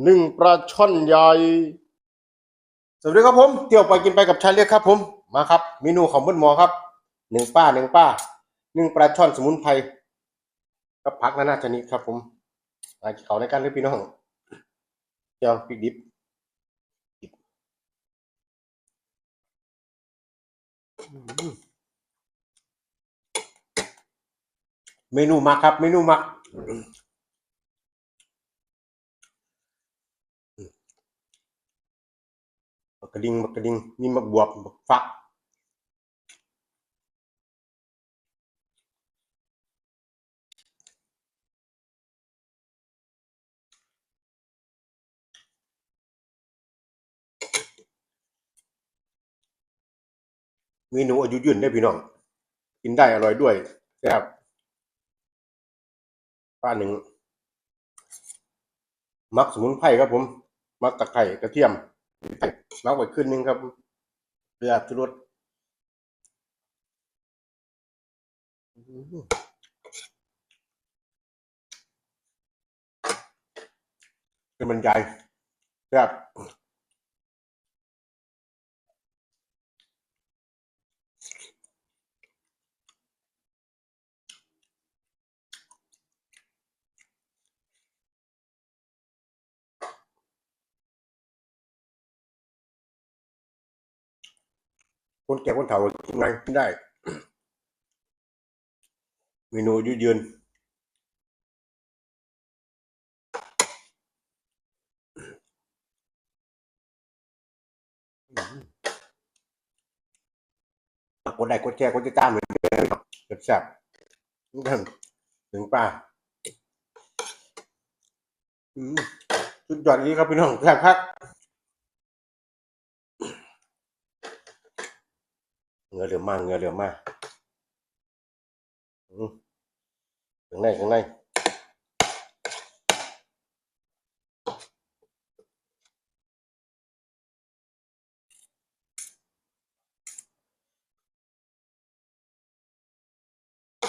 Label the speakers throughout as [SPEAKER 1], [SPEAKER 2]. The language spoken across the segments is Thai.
[SPEAKER 1] หนึ่งปลาช่อนใหญ่ สวัสดีครับผมเที่ยวไปกินไปกับชายเล็กครับผม มาครับเมนูของบิ้ลหมอครับหนึ่งป้าหนึ่งป้าหนึ่งปลาช่อนสมุนไพรกับผักนานาชนิดครับผมมากินเขาในกันเลยพี่น้องเจ้าพริกดิบเมนูมักครับ เมนูมัก กระดิ่งบักกระดิ่งมีมะบวบบักฟักเมนูอายุยืนได้พี่น้อง กินได้อร่อยด้วยแซ่บป้าหนึ่ง มักสมุนไพรครับผม มักตะไคร้กระเทียม มักไว้ขึ้นนึงครับเพื่อชูรสเป็นบรรยายแบบ คนแก่คนเฒ่ากินไงกินได้เมนูยืดยืนกดไลค์กดแชร์กดติดตามเลยเด้อแซ่บๆทุกท่านถึงป้าสุดยอดนี้ครับพี่น้องแซ่บครับเหงือเหลือมาก เหงือเหลือมากอืมข้างในข้างใน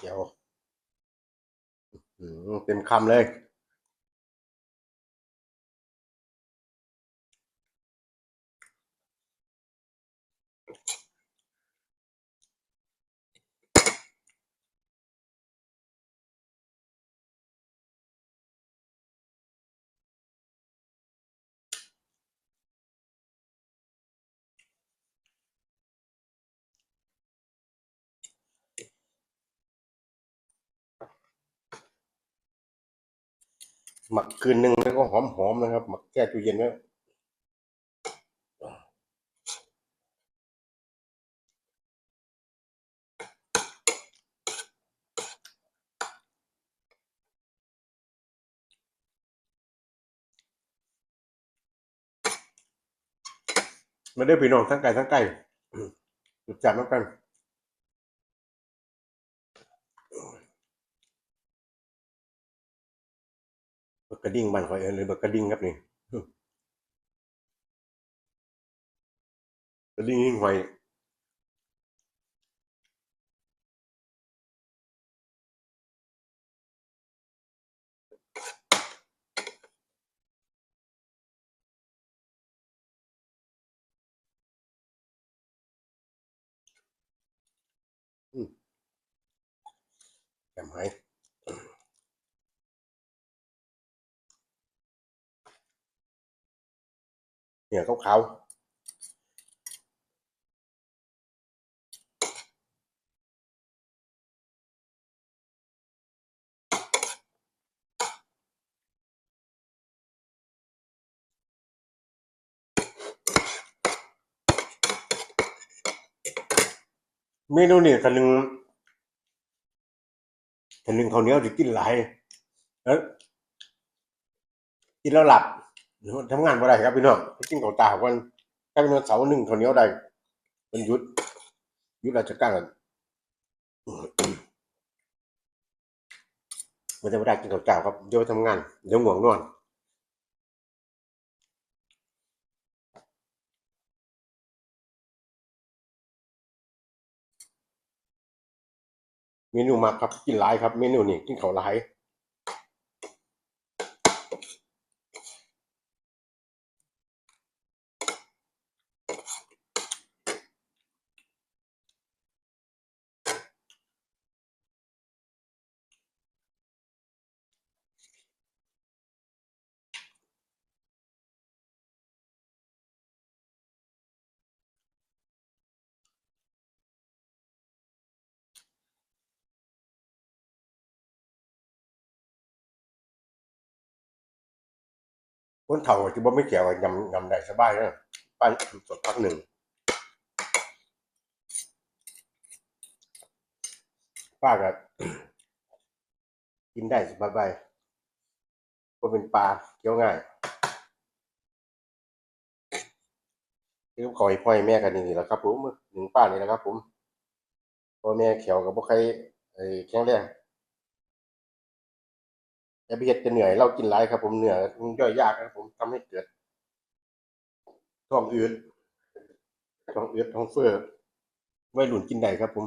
[SPEAKER 1] เดี๋ยวอืมเต็มคำเลย หมักคืนหนึ่งแล้วก็หอมๆนะครับ หมักแช่ตู้เย็นไว้มาได้พี่น้องทั้งไก่ทั้งไก่จุดจับน้ำกันเบกก ระดิ่งบ้านคอยเอินเลยเบกกระดิ่งครับนี่กระดิ่งหิ้งหอยแกมหอย เนี่ยขาวเมนูนี่คันหนึ่งคันหนึ่งข้าเนี้ยจะกินหลายแล้วกินแล้วหลับ ทำงานบ่ได้ครับพี่น้องไปกินข้าวตาวันถ้าเป็นวันเสาร์หนึ่งข้าวเหนียวได้มันยุดยุดราชการกันมันจะไม่ได้กินข้าวเจ้าครับเดี๋ยวไปทำงาน เดี๋ยวง่วงนอนเมนูมากครับกินหลายครับ เมนูนี่กินข้าวหลาย คนเฒ่าที่บ่ไม่เกี่ยวกับยำยำได้สบายนะปั้นสดพักหนึ่งป้าก็กินได้สบายๆก็เป็นปลาเคี้ยวง่ายที่ขอให้พ่อให้แม่กันนี่แหละครับผมหนึ่งป้านี่แหละครับ ผมพ่อแม่เขียวกับพวกใครแข็งแรง อย่าไปเฮ็ดจะเหนื่อยเรากินหลายครับผมเหนื่อยมันย่อยยากครับผมทำให้เกิดท้องอืดท้องอืดท้องเฟ้อวัยรุ่นกินได้ครับผม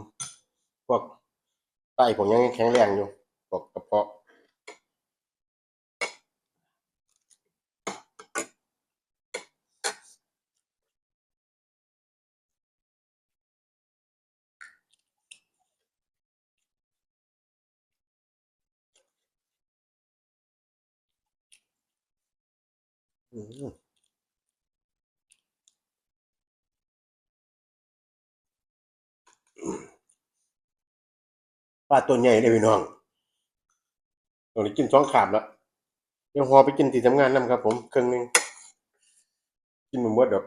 [SPEAKER 1] พวกไตผมยังแข็งแรงอยู่พวกกระเพาะ ปลาตัวใหญ่เลยพี่น้องตอนนี้กินสองขามแล้วยังพอไปกินที่ทำงานนํครับผมครึ่งหนึงกินมันหมดดอก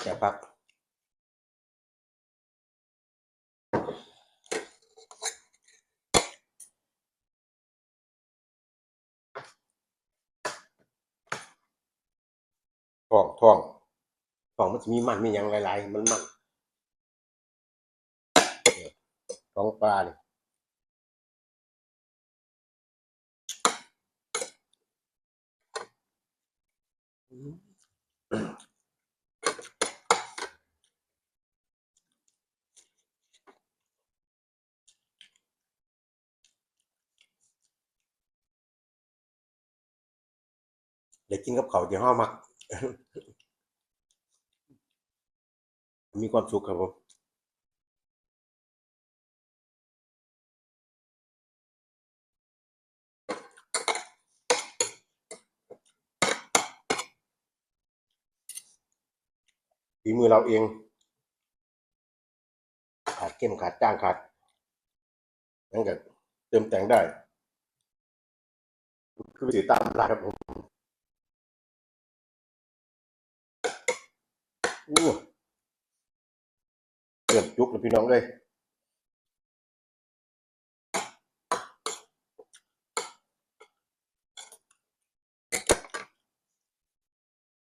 [SPEAKER 1] แค่พักท้องท้องท้องมันจะมีมันมีหยังหลายๆ มันมันท้องปลาเนี่ยอืม ได้กินกับเขาวที่ห้อมัก มีความสุขครับผมฝีมือเราเอง ขาดเข้มขาดจ้างขาดนั่นก็เติมแต่งได้คือติดตามร้านครับผม อู้เกือบยุกเลยพี่น้องเลย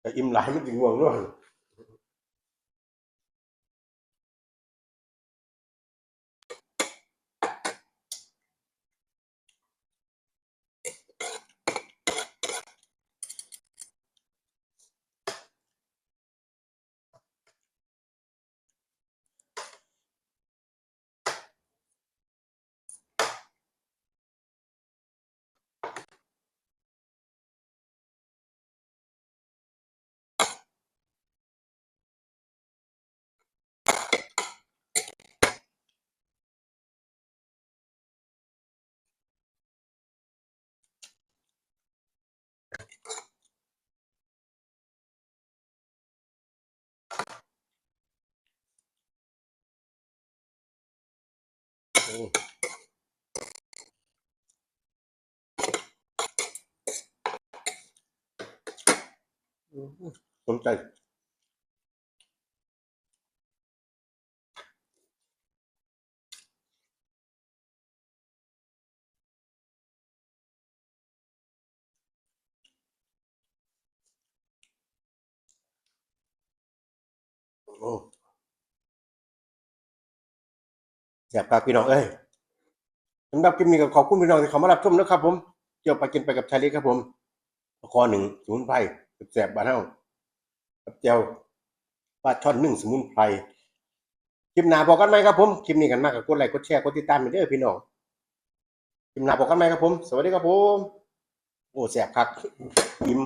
[SPEAKER 1] แต่อิ่มหลายมันจึงง่วงด้วย อืมอืมสน อ้แสบปากพี่น้องเอ้ยสำหรับคลิปนี้ก็ขอบคุณพี่น้องที่เขามารับชมนะครับ ผมเที่ยวไปกินไปกับชาลีครับผมคอหนึ่งสมุนไพรแสบบ้านเฮากับเจียวปลาช่อนหนึ่งสมุนไพรคลิปหน้าบอกกันไหมครับผมคลิปนี้กันมากกับกดไลค์กดแชร์กดติดตามไปเด้อพี่น้องคลิปหน้าบอกกันไหมครับผม สวัสดีครับผม โอ้แสบคักยิ้ม